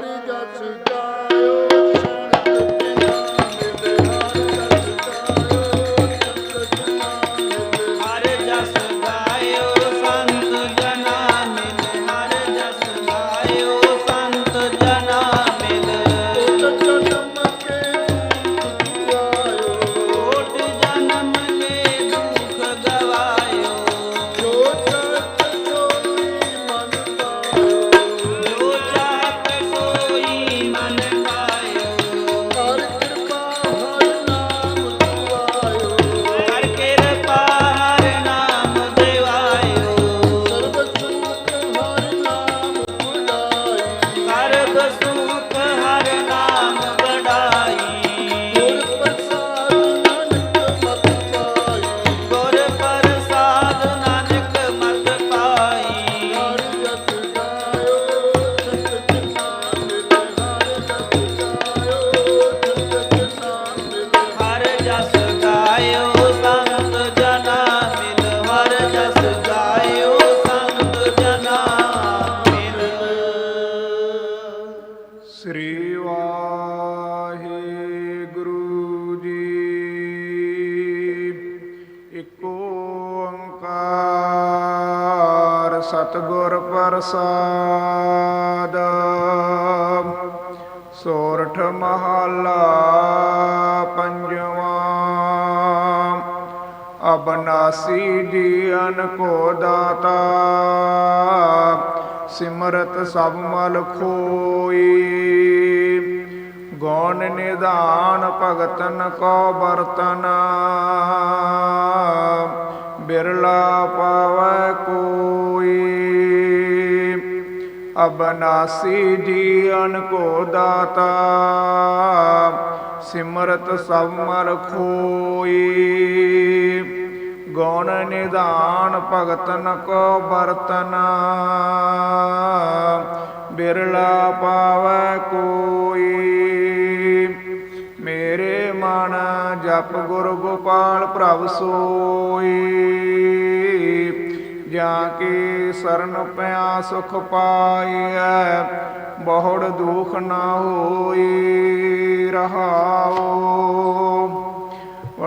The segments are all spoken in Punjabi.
ਹਰਿ ਸ੍ਰੀ ਵਾਹਿਗੁਰੂ ਜੀ। ਇੱਕ ਓੰਕਾਰ ਸਤਿਗੁਰ ਪ੍ਰਸਾਦ। ਸੋਰਠ ਮਹਲਾ ਪੰਜਵਾਂ। ਅਬਨਾਸੀ ਜੀਵਨ ਕੋ ਦਾਤਾ। ਸਿਮਰਤ ਸਭ ਮਲ ਖੋਈ। ਗੌਣ ਨਿਧਾਨ ਭਗਤਨ ਕੋ ਬਰਤਨ ਬਿਰਲਾ ਪਾਵੈ ਕੋਈ। ਅਬਨਾਸੀ ਜੀਵਨ ਕੋ ਦਾਤਾ। ਸਿਮਰਤ ਸਭ ਮਲ ਖੋਈ। ਗੌਣ ਨਿਧਾਨ ਭਗਤਨ ਕੋ ਬਰਤਨ ਬਿਰਲਾ ਪਾਵੈ ਕੋਈ। ਮੇਰੇ ਮਨ ਜਪ ਗੁਰ ਗੋਪਾਲ ਪ੍ਰਭ ਸੋਈ। ਜਾਂ ਕੀ ਸਰਨ ਪਿਆ ਸੁਖ ਪਾਈਐ, ਬਹੁੜ ਦੁਖ ਨਾ ਹੋਈ ਰਹਾਓ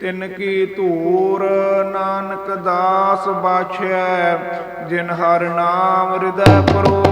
ਤਿਨ ਕੀ ਧੂਰ ਨਾਨਕ ਦਾਸ ਬਾਛੈ ਜਿਨ ਹਰ ਨਾਮ ਹਿਰਦੈ ਪਰੋ